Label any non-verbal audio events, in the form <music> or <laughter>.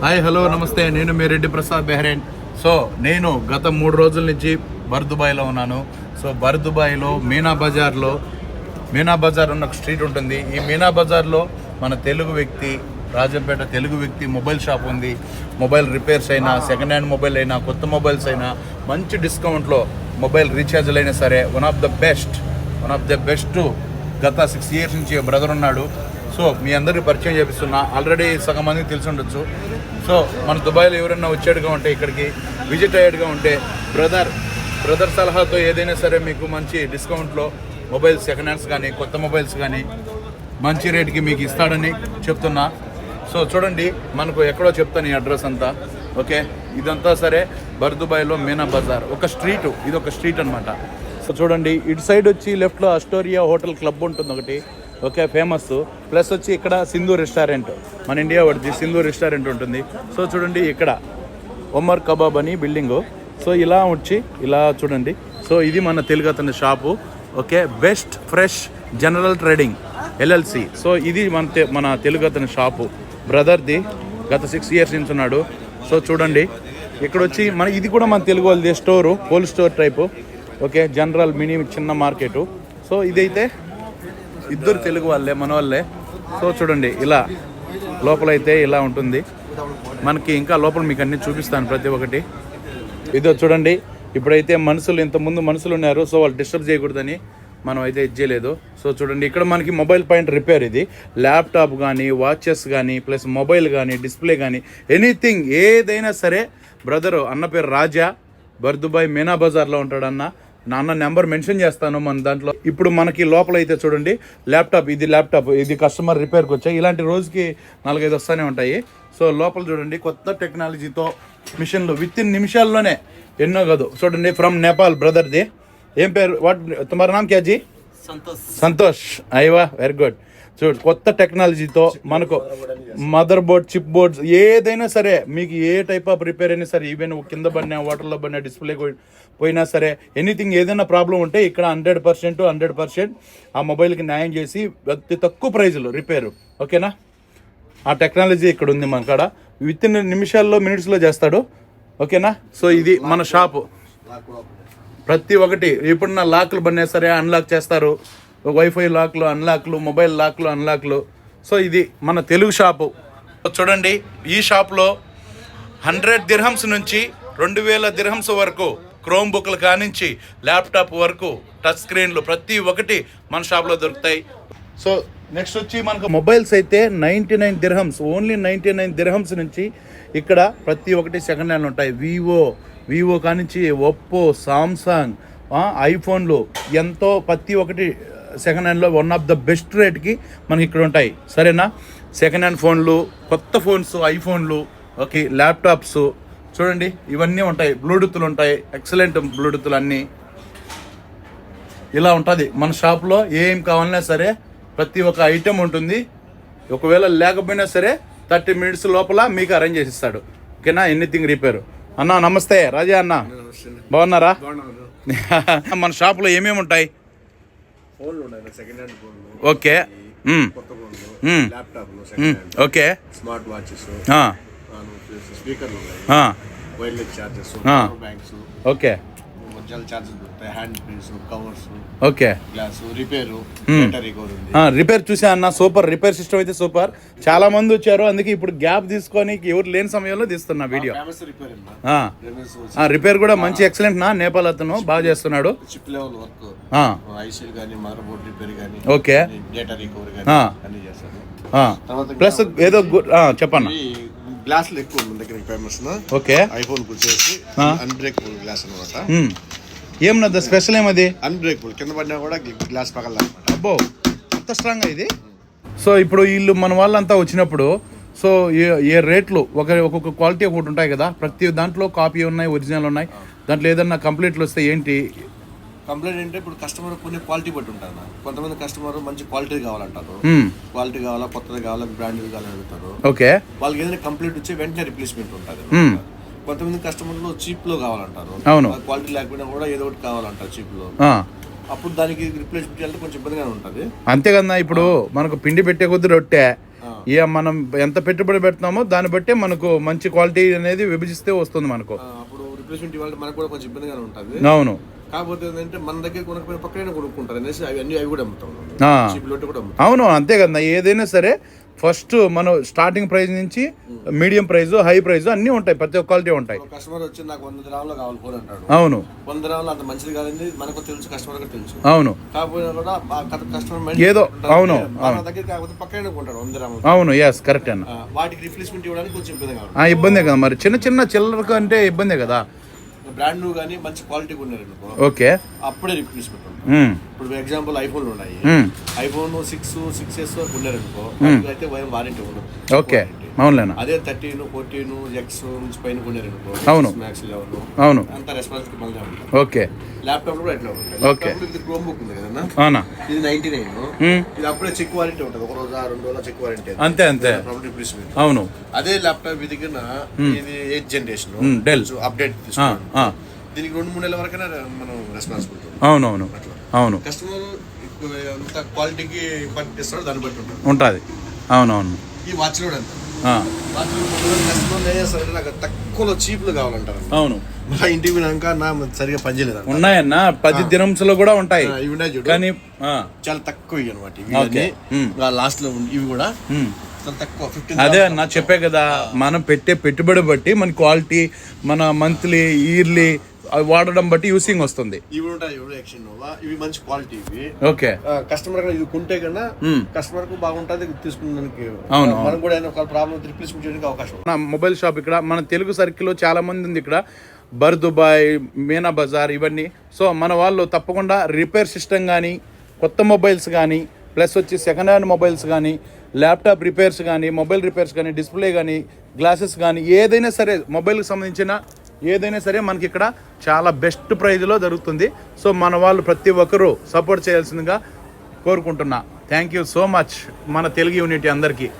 Hi hello నమస్తే. నేను మీ రెడ్డి ప్రసాద్ బెహ్రెన్. సో నేను గత మూడు రోజుల నుంచి బర్దుబాయ్లో ఉన్నాను. సో బర్దుబాయ్లో మీనా బజార్లో మీనా బజార్ అన్న ఒక స్ట్రీట్ ఉంటుంది. ఈ మీనా బజార్లో మన తెలుగు వ్యక్తి రాజంపేట తెలుగు వ్యక్తి మొబైల్ షాప్ ఉంది. మొబైల్ రిపేర్స్ అయినా సెకండ్ హ్యాండ్ మొబైల్ అయినా కొత్త మొబైల్స్ అయినా మంచి డిస్కౌంట్లో మొబైల్ రీఛార్జ్లు అయినా సరే one of the best one of the best గత సిక్స్ ఇయర్స్ నుంచి బ్రదర్ ఉన్నాడు. సో మీ అందరికీ పరిచయం చేపిస్తున్నా. ఆల్రెడీ సగం మందికి తెలిసి ఉండొచ్చు. సో మన దుబాయ్లో ఎవరైనా వచ్చాడుగా ఉంటే ఇక్కడికి విజిట్ అయ్యాడుగా ఉంటే బ్రదర్ బ్రదర్ సలహాతో ఏదైనా సరే మీకు మంచి డిస్కౌంట్లో మొబైల్స్ సెకండ్ హ్యాండ్స్ కానీ కొత్త మొబైల్స్ కానీ మంచి రేట్కి మీకు ఇస్తాడని చెప్తున్నా. సో చూడండి మనకు ఎక్కడో చెప్తాను ఈ అడ్రస్ అంతా. ఓకే? ఇదంతా సరే బర్దుబాయ్లో మీనా బజార్. ఒక స్ట్రీట్ ఇది ఒక స్ట్రీట్ అనమాట సో చూడండి ఇటు సైడ్ వచ్చి లెఫ్ట్లో అస్టోరియా హోటల్ క్లబ్ ఉంటుంది ఒకటి. Okay famous. ప్లస్ వచ్చి ఇక్కడ సింధు రెస్టారెంట్. మన ఇండియా వాడిది సింధు రెస్టారెంట్ ఉంటుంది. సో చూడండి ఇక్కడ ఒమర్ కబాబ్ అని బిల్డింగు. సో ఇలా వచ్చి ఇలా చూడండి. సో ఇది మన తెలుగు అతని shop. Okay best fresh general trading LLC. So ఇది మన తె- మన తెలుగు అతని షాపు. బ్రదర్ది గత సిక్స్ ఇయర్స్ నుంచి ఉన్నాడు. సో చూడండి ఇక్కడ వచ్చి మన ఇది కూడా మన తెలుగు వాళ్ళది store cold store type. Okay general mini చిన్న మార్కెటు. సో ఇదైతే ఇద్దరు తెలుగు వాళ్ళే మన వాళ్ళే సో చూడండి ఇలా లోపలైతే ఇలా ఉంటుంది. మనకి ఇంకా లోపల మీకు అన్ని చూపిస్తాను ప్రతి ఒక్కటి. ఇదో చూడండి ఇప్పుడైతే మనుషులు ఇంతకుముందు మనుషులు ఉన్నారు సో వాళ్ళు డిస్టర్బ్ చేయకూడదని మనం అయితే ఇది చేయలేదు. సో చూడండి ఇక్కడ మనకి మొబైల్ పాయింట్ రిపేర్ ఇది. ల్యాప్టాప్ కానీ వాచెస్ కానీ ప్లస్ మొబైల్ కానీ డిస్ప్లే కానీ ఎనీథింగ్ ఏదైనా సరే బ్రదరు అన్న పేరు రాజా బర్దుబాయ్ మీనా బజార్లో ఉంటాడన్నా నాన్న నెంబర్ మెన్షన్ చేస్తాను మన దాంట్లో. ఇప్పుడు మనకి లోపల అయితే చూడండి ల్యాప్టాప్ ఇది ల్యాప్టాప్ ఇది కస్టమర్ రిపేర్కి వచ్చాయి. ఇలాంటి రోజుకి నాలుగైదు వస్తూనే ఉంటాయి. సో లోపల చూడండి కొత్త టెక్నాలజీతో మిషన్లు విత్ ఇన్ నిమిషాల్లోనే ఎన్నో కాదు. చూడండి ఫ్రమ్ నేపాల్ బ్రదర్ది. ఏం పేరు? వాట్? తుమారా నామ్ క్యా జీ? సంతోష్. సంతోష్. అయ్యవా వెరీ గుడ్. చూడు కొత్త టెక్నాలజీతో మనకు మదర్ బోర్డ్ చిప్ బోర్డ్స్ ఏదైనా సరే మీకు ఏ టైప్ ఆఫ్ రిపేర్ అయినా సరే ఈవెన్ కింద పడినా వాటర్లో పడినా డిస్ప్లే పోయినా సరే ఎనీథింగ్ ఏదైనా ప్రాబ్లం ఉంటే ఇక్కడ హండ్రెడ్ పర్సెంట్ హండ్రెడ్ పర్సెంట్ ఆ మొబైల్కి న్యాయం చేసి అతి తక్కువ ప్రైజ్లో రిపేరు ఓకేనా ఆ టెక్నాలజీ ఇక్కడ ఉంది మన కాడ. విత్ ఇన్ నిమిషాల్లో మినిట్స్లో చేస్తాడు. ఓకేనా సో ఇది మన షాపు ప్రతి ఒక్కటి ఇప్పుడున్న లాక్లు బన్నా సరే అన్లాక్ చేస్తారు. వైఫై లాక్లు అన్లాక్లు మొబైల్ లాక్లు అన్లాక్లు సో ఇది మన తెలుగు షాపు చూడండి ఈ షాప్లో హండ్రెడ్ దిర్హమ్స్ నుంచి రెండు వేల దిర్హమ్స్ వరకు క్రోమ్ బుక్లు కానించి ల్యాప్టాప్ వరకు టచ్ స్క్రీన్లు ప్రతి ఒక్కటి మన షాప్లో దొరుకుతాయి. సో నెక్స్ట్ వచ్చి మనకు మొబైల్స్ అయితే ninety nine dirhams only ninety nine dirhams నుంచి ఇక్కడ ప్రతి ఒక్కటి సెకండ్ హ్యాండ్ ఉంటాయి. వివో వివో కానించి ఒప్పో సామ్సంగ్ ఐఫోన్లు ఎంతో ప్రతి ఒక్కటి సెకండ్ హ్యాండ్లో వన్ ఆఫ్ ద బెస్ట్ రేట్కి మనకి ఇక్కడ ఉంటాయి. సరేనా? సెకండ్ హ్యాండ్ ఫోన్లు కొత్త ఫోన్స్ ఐఫోన్లు ఓకే ల్యాప్టాప్స్ చూడండి ఇవన్నీ ఉంటాయి. బ్లూటూత్లు ఉంటాయి. ఎక్సలెంట్ బ్లూటూత్లు అన్నీ. ఇలా ఉంటుంది. మన షాప్లో ఏం కావాలన్నా సరే ప్రతి ఒక్క ఐటెం ఉంటుంది. ఒకవేళ లేకపోయినా సరే థర్టీ మినిట్స్ లోపల మీకు అరేంజ్ చేసి ఇస్తాడు ఓకేనా? ఎనీథింగ్ రిపేర్ అన్న నమస్తే. రాజా అన్న. బాగున్నారా? <laughs> మన షాప్లో ఏమేమి ఉంటాయి? ఫోన్లు ఉన్నాయి సెకండ్ హ్యాండ్ ఫోన్లు. ఓకే. కొత్త ఫోన్లు. ల్యాప్టాప్లు. Second hand okay. Smart watches స్పీకర్లు ఉన్నాయి. Wireless charges. Banks okay. Original charges దొరుకుతాయి. Hand prints covers okay. Glass repair repair చూసా అన్న సూపర్ రిపేర్ సిస్టమ్ అయితే సూపర్ చాలా మంది వచ్చారు అందుకే ఇప్పుడు గ్యాప్ తీసుకొని ఎవరు లేని సమయంలో తీస్తున్నా వీడియో రిపేర్ కూడా మంచి ఎక్సలెంట్ నా నేపాల్ అతను బాగా చేస్తున్నాడు. చిప్ లెవెల్ వర్క్ ఐసీల్ కానీ మదర్ బోర్డ్ రిపేర్ కానీ ఓకే. Data recover. కానీ అన్ని ఆ, ప్లస్ ఏదో చెప్పన్న. గ్లాసులు ఎక్కువ ఉంది మన దగ్గర ఫేమస్ ఓకే. ఐఫోన్ వచ్చేసి. అన్బ్రేకబుల్ గ్లాస్ అనమాట ఉమ్. ఏం నా స్పెషల్ ఏమది? అన్బ్రేకబుల్ కింద పడినా కూడా గ్లాస్ పగలనమాట అబ్బో అంత స్ట్రాంగ్ ఇది? సో ఇప్పుడు వీళ్ళు మన వాళ్ళంతా వచ్చినప్పుడు సో ఏ ఏ రేట్లు ఒక ఒక్కొక్క క్వాలిటీ ఒకటి ఉంటాయి కదా ప్రతి దాంట్లో కాపీ ఉన్నాయి ఒరిజినల్ ఉన్నాయి. దాంట్లో ఏదన్నా కంప్లీట్లు వస్తే ఏంటి? కంప్లైంట్ అంటే ఇప్పుడు కస్టమర్ కొన్ని క్వాలిటీ బట్టి అన్న. కొంతమంది కస్టమర్ మంచి క్వాలిటీ కావాలంటారు. క్వాలిటీ కావాలా కొత్తది కావాలా బ్రాండెడ్ కావాలని అడుగుతారు. ఓకే వాళ్ళకి ఏదైనా కంప్లీట్ వచ్చి వెంటనే రిప్లేస్మెంట్ ఉంటుంది కొంతమంది కస్టమర్లు చీప్లో కావాలంటారు. అవును. క్వాలిటీ లేకపోయినా కూడా ఏదో ఒకటి కావాలంటారు చీప్లో అప్పుడు దానికి రిప్లేస్మెంట్ చేయాలంటే కొంచెం ఇబ్బందిగానే ఉంటుంది. అంతే కదా ఇప్పుడు మనకు పిండి పెట్టే కొద్ది రొట్టె. ఇక మనం ఎంత పెట్టుబడి పెడుతున్నామో దాన్ని బట్టే మనకు మంచి క్వాలిటీ అనేది విభజిస్తే వస్తుంది మనకు. అప్పుడు రిప్లేస్మెంట్ ఇవ్వాలంటే మనకు కూడా కొంచెం ఇబ్బందిగానే ఉంటుంది. అవును. కాకపోతే ఏంటంటే మన దగ్గర కొనకపోయిన పక్కనే కొనుక్కుంటారు అనేసి అవి అన్ని అవి కూడా అమ్ముతాం. చీప్ కూడా అవును అంతే కదా ఏదైనా సరే ఫస్ట్ మనం స్టార్టింగ్ ప్రైస్ నుంచి మీడియం ప్రైస్ హై ప్రైస్ అన్నీ ఉంటాయి ప్రతి ఒక్క క్వాలిటీ ఉంటాయి. కస్టమర్ వచ్చి నాకు వంద గ్రాములు కావాలి ఫోన్ అంటాడు. అవును. వంద గ్రాములు అంత మంచిది కాదని మనకు తెలుసు కస్టమర్ తెలుసు. అవును. కాకపోయినా కూడా కస్టమర్ ఏదో. అవును, దగ్గర కాకపోతే పక్కనే కొంటాడు వంద గ్రాములు. అవును ఎస్ కరెక్ట్ అన్న. వాటికి రిప్లేస్మెంట్ ఇవ్వడానికి కొంచెం ఆ, ఇబ్బందే కదా మరి. చిన్న చిన్న చిల్లరకు అంటే ఇబ్బందే కదా. బ్రాండ్ న్యూ కానీ మంచి క్వాలిటీ ఉన్నారు ఓకే. అప్పుడే రిప్లేస్మెంట్ ఇప్పుడు ఎగ్జాంపుల్ ఐఫోన్లు ఉన్నాయి. ఐఫోన్ సిక్స్ సిక్స్ ఎస్ ఉన్నారు అనుకో అయితే వారంటీ ఉండదు. ఓకే. అవునులేనా అదే థర్టీన్ ఫోర్టీన్ ఎక్స్ నుంచి పైన అనుకో అవును. మ్యాక్స్ లెవెల్ అవును. అంత రెస్పాన్సిబిలిటీ మళ్ళీ ఉంటుంది ఓకే. ల్యాప్టాప్ కూడా ఎట్లా ఉంటుంది. లో ఇది క్రోమ్ బుక్ ఉంది కదన్నా? అవునా? ఇది నైన్టీ నైన్ ఇది అప్పుడే చెక్ వారంటీ ఉంటుంది. ఒక రోజు రెండు రోజుల చెక్ వారంటీ అంతే అంతే. అవును. అదే ల్యాప్టాప్ ఇది కింద ఇది ఎయిత్ జనరేషన్ Dell. అప్డేట్ దీనికి రెండు మూడు నెలల వరకైనా మనం రెస్పాన్సిబిలిటీ అవును అవును. అవును కస్టమర్ అంత క్వాలిటీకి ఇస్తాడు దాన్ని బట్టి ఉంటుంది. ఉంటుంది. అవును అవును ఈ వాచ్ కూడా అంత. నాకు తక్కువలో చీప్లు కావాలంటారు. అవును. మా ఇంటికి పోయినాక నా సరిగా పనిచేయలేదు. ఉన్నాయన్న పది దినంసులో కూడా ఉంటాయి. ఇవి ఉన్నాయి చూడు. కానీ చాలా తక్కువ ఇవి అనమాట. లాస్ట్లో. ఇవి కూడా అదే అన్న చెప్పే కదా మనం పెట్టే పెట్టుబడి బట్టి మన క్వాలిటీ మన మంత్లీ ఇయర్లీ వాడడం బట్టి యూసింగ్ వస్తుంది. ఇవి ఉంటాయి ఇవి మంచి క్వాలిటీ ఇవి. ఓకే. కస్టమర్ ఇది కొంటే కన్నా. కస్టమర్కు బాగుంటుంది తీసుకున్నానికి అవును, మనకు కూడా ఒక ప్రాబ్లం రిప్లేస్మెంట్ చేయడానికి అవకాశం నా మొబైల్ షాప్ ఇక్కడ మన తెలుగు సర్కిల్లో చాలా మంది ఉంది ఇక్కడ. బర్ దుబాయ్ మీనా బజార్ ఇవన్నీ. సో మన వాళ్ళు తప్పకుండా రిపేర్ సిస్టమ్ కానీ కొత్త మొబైల్స్ కానీ ప్లస్ వచ్చి సెకండ్ హ్యాండ్ మొబైల్స్ కానీ ల్యాప్టాప్ రిపేర్స్ కానీ మొబైల్ రిపేర్స్ కానీ డిస్ప్లే కానీ గ్లాసెస్ కానీ ఏదైనా సరే మొబైల్కి సంబంధించిన ఏదైనా సరే మనకి ఇక్కడ చాలా బెస్ట్ ప్రైజ్లో జరుగుతుంది. సో మన వాళ్ళు ప్రతి ఒక్కరూ సపోర్ట్ చేయాల్సిందిగా కోరుకుంటున్నా. థ్యాంక్ యూ సో మచ్ మన తెలుగు యూనిటీ అందరికీ.